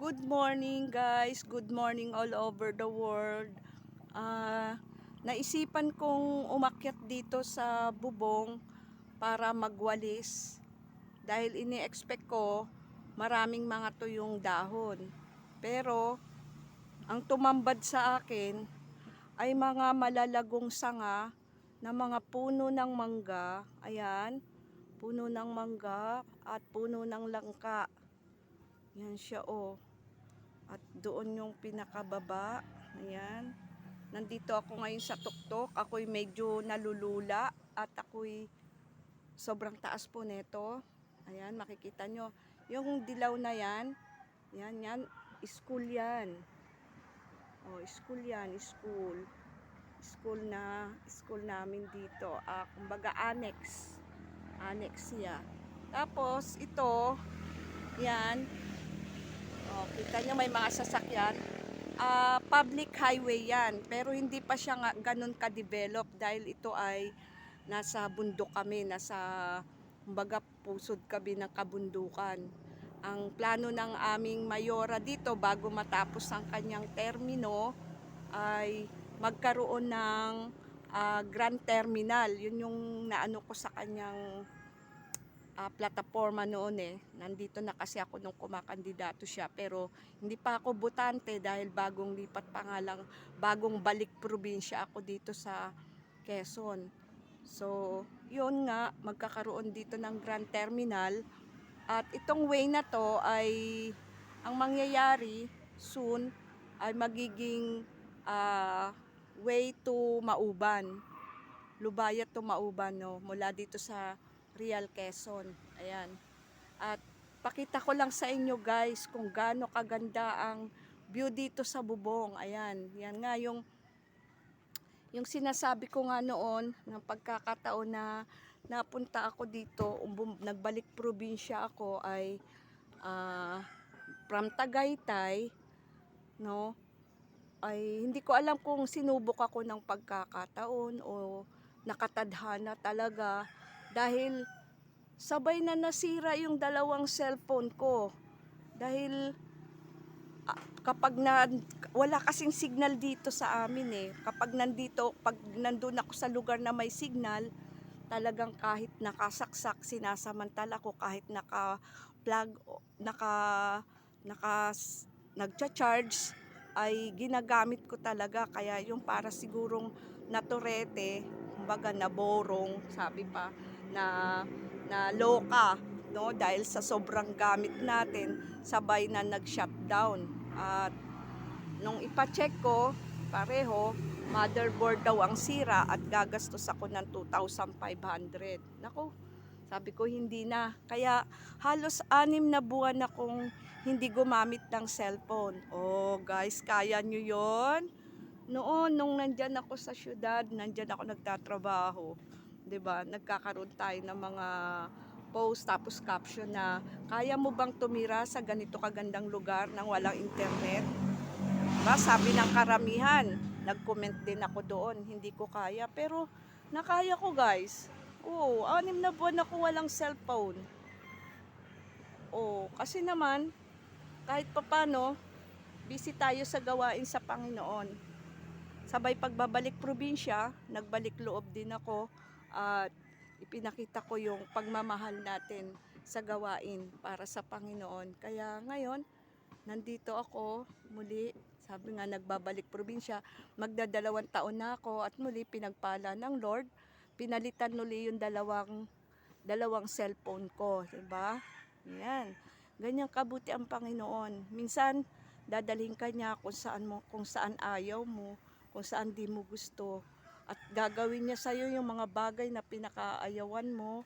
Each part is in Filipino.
Good morning guys, good morning all over the world. Ah, naisipan kong umakyat dito sa bubong para magwalis dahil ini-expect ko maraming mga tuyong dahon. Pero ang tumambad sa akin ay mga malalagong sanga na mga puno ng mangga. Ayan, puno ng mangga at puno ng langka. Yan siya oh. At doon yung pinakababa. Ayan. Nandito ako ngayon sa tuktok. Ako'y medyo nalulula at ako'y sobrang taas po nito. Ayan, makikita nyo. Yung dilaw na yan, yan, yan, school yan. Oh, school yan, school. School na, school namin dito. Ah, kumbaga annex. Annex siya. Tapos, ito, yan, Oh, kita nyo may mga sasakyan. Ah, public highway yan, pero hindi pa siya nga ganun ka-develop dahil ito ay nasa bundok kami, nasa kumbaga pusod kami ng kabundukan. Ang plano ng aming mayora dito bago matapos ang kanyang termino ay magkaroon ng ah, grand terminal. Yun yung naano ko sa kanyang ah, plataforma noon eh. Nandito na kasi ako nung kumakandidato siya pero hindi pa ako butante dahil bagong lipat pa nga lang, bagong balik probinsya ako dito sa Quezon. So, yun nga, magkakaroon dito ng Grand Terminal at itong way na to ay ang mangyayari soon ay magiging ah, way to Mauban. Lubaya to Mauban no, mula dito sa Real Quezon. Ayan. At pakita ko lang sa inyo guys kung gaano kaganda ang view dito sa bubong. Ayan. Yan nga yung yung sinasabi ko nga noon ng pagkakataon na napunta ako dito, umbum- nagbalik probinsya ako ay ah, from Tagaytay, no? Ay hindi ko alam kung sinubok ako ng pagkakataon o nakatadhana talaga dahil sabay na nasira yung dalawang cellphone ko. Dahil ah, kapag na wala kasing signal dito sa amin eh. Kapag nandito, pag nandun ako sa lugar na may signal, talagang kahit nakasaksak, sinasamantala ko kahit naka plug, naka naka nagcha-charge ay ginagamit ko talaga kaya yung para sigurong naturete kumbaga naborong sabi pa na na loka no? Dahil sa sobrang gamit natin sabay na nag-shutdown. At nung ipa-check ko pareho motherboard daw ang sira at gagastos ako ng 2,500 nako sabi ko hindi na. Kaya halos anim na buwan akong hindi gumamit ng cellphone. Oh guys kaya nyo yon noon nung nandyan ako sa syudad nandyan ako nagtatrabaho 'di ba? Nagkakaroon tayo ng mga post tapos caption na kaya mo bang tumira sa ganito kagandang lugar nang walang internet? Diba? Sabi ng karamihan, nag-comment din ako doon, hindi ko kaya pero nakaya ko guys. Oo, anim na buwan ako walang cellphone. Oo, kasi naman kahit papano busy tayo sa gawain sa Panginoon. Sabay pagbabalik probinsya, nagbalik loob din ako at ipinakita ko yung pagmamahal natin sa gawain para sa Panginoon. Kaya ngayon, nandito ako muli, sabi nga nagbabalik probinsya, magdadalawang taon na ako at muli pinagpala ng Lord, pinalitan muli yung dalawang dalawang cellphone ko, 'di ba? Yan. Ganyan kabuti ang Panginoon. Minsan dadalhin ka niya kung saan mo kung saan ayaw mo, kung saan di mo gusto at gagawin niya sa iyo yung mga bagay na pinakaayawan mo,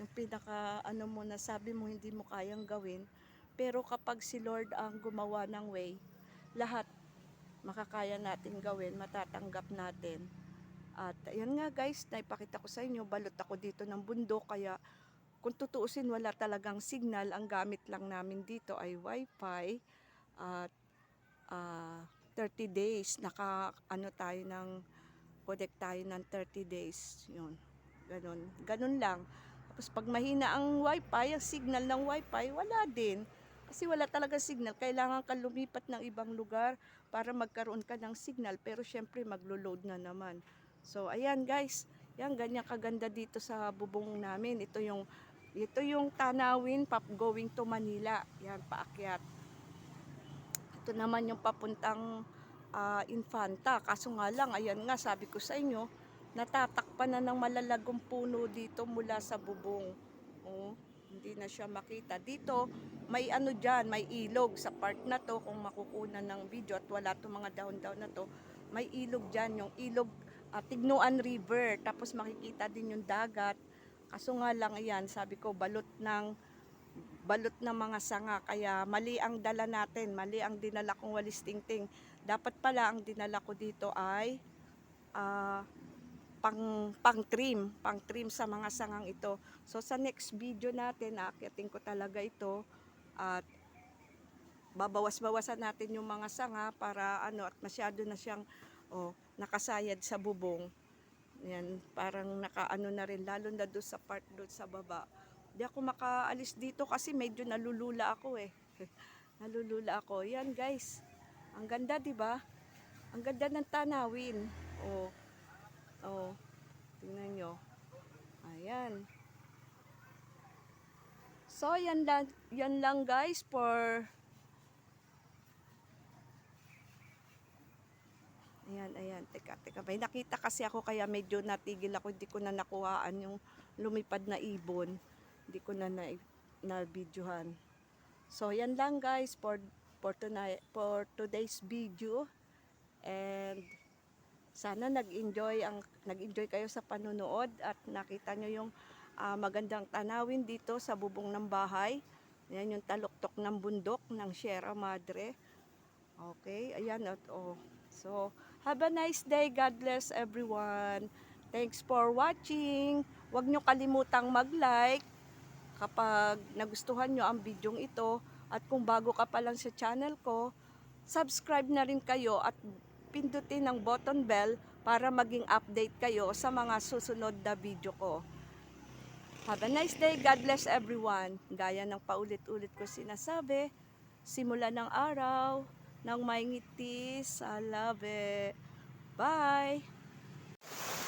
yung pinaka ano mo na sabi mo hindi mo kayang gawin. Pero kapag si Lord ang gumawa ng way, lahat makakaya natin gawin, matatanggap natin. At ayun nga guys, naipakita ko sa inyo, balot ako dito ng bundok kaya kung tutuusin wala talagang signal, ang gamit lang namin dito ay wifi at ah, 30 days naka ano tayo ng connect tayo ng 30 days yun ganun ganun lang tapos pag mahina ang wifi ang signal ng wifi wala din Kasi wala talaga signal. Kailangan ka lumipat ng ibang lugar para magkaroon ka ng signal. Pero syempre maglo-load na naman. So ayan guys, yan ganyan kaganda dito sa bubong namin. Ito yung ito yung tanawin pap going to Manila. Yan paakyat. Ito naman yung papuntang ah, Infanta. Kaso nga lang, ayan nga sabi ko sa inyo, natatakpan na ng malalagong puno dito mula sa bubong. Oh, hindi na siya makita. Dito, may ano dyan, may ilog sa part na to kung makukunan ng video at wala to mga dahon-dahon na to. May ilog dyan, yung ilog ah, Tignuan River. Tapos makikita din yung dagat. Kaso nga lang yan, sabi ko balot ng balot ng mga sanga kaya mali ang dala natin, mali ang dinala kong walis tingting. Dapat pala ang dinala ko dito ay ah, pang pang trim, pang trim sa mga sangang ito. So sa next video natin, aakyatin ko talaga ito at babawas-bawasan natin yung mga sanga para ano at masyado na siyang oh, nakasayad sa bubong. Yan, parang nakaano na rin lalo na doon sa part doon sa baba. Di ako makaalis dito kasi medyo nalulula ako eh. nalulula ako. Yan guys. Ang ganda 'di ba? Ang ganda ng tanawin. Oh. Oh. Tingnan nyo. Ayan. So, yan lang, yan lang guys for Ayan, ayan. Teka, teka. May nakita kasi ako kaya medyo natigil ako. Hindi ko na nakuhaan yung lumipad na ibon. Hindi ko na na, na videohan. So, yan lang guys for, for, tonight, for today's video. And sana nag-enjoy ang nag-enjoy kayo sa panonood at nakita nyo yung ah, magandang tanawin dito sa bubong ng bahay. Yan yung taluktok ng bundok ng Sierra Madre. Okay, ayan at oh. So, have a nice day. God bless everyone. Thanks for watching. Huwag nyo kalimutang mag-like kapag nagustuhan nyo ang bidyong ito. At kung bago ka pa lang sa channel ko, subscribe na rin kayo at pindutin ang button bell para maging update kayo sa mga susunod na video ko. Have a nice day. God bless everyone. Gaya ng paulit-ulit ko sinasabi, simula ng araw, ng may ngiti sa labi. Bye!